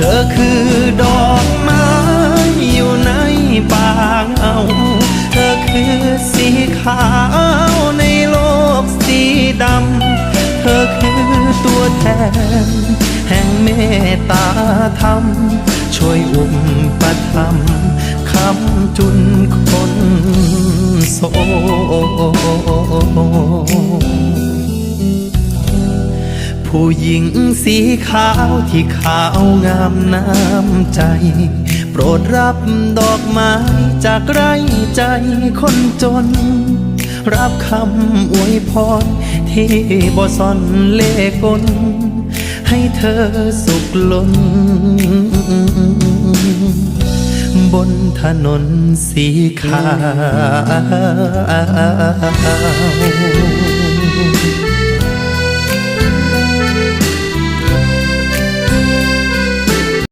ธอคือดอกไม้อยู่ในป่าเงาเธอคือสีขาวในโลกสีดำ เธอคือตัวแทน แห่งเมตตาธรรม ช่วยอุ้มประทำคำจุนคนโศ ผู้หญิงสีขาวที่ขาวงามน้ำใจ โปรดรับดอกไม้จากไรใจคนจน รับคำอวยพรที่บ่ซ่อนเล่กลให้เธอสุขล้น บนถนนสีขาว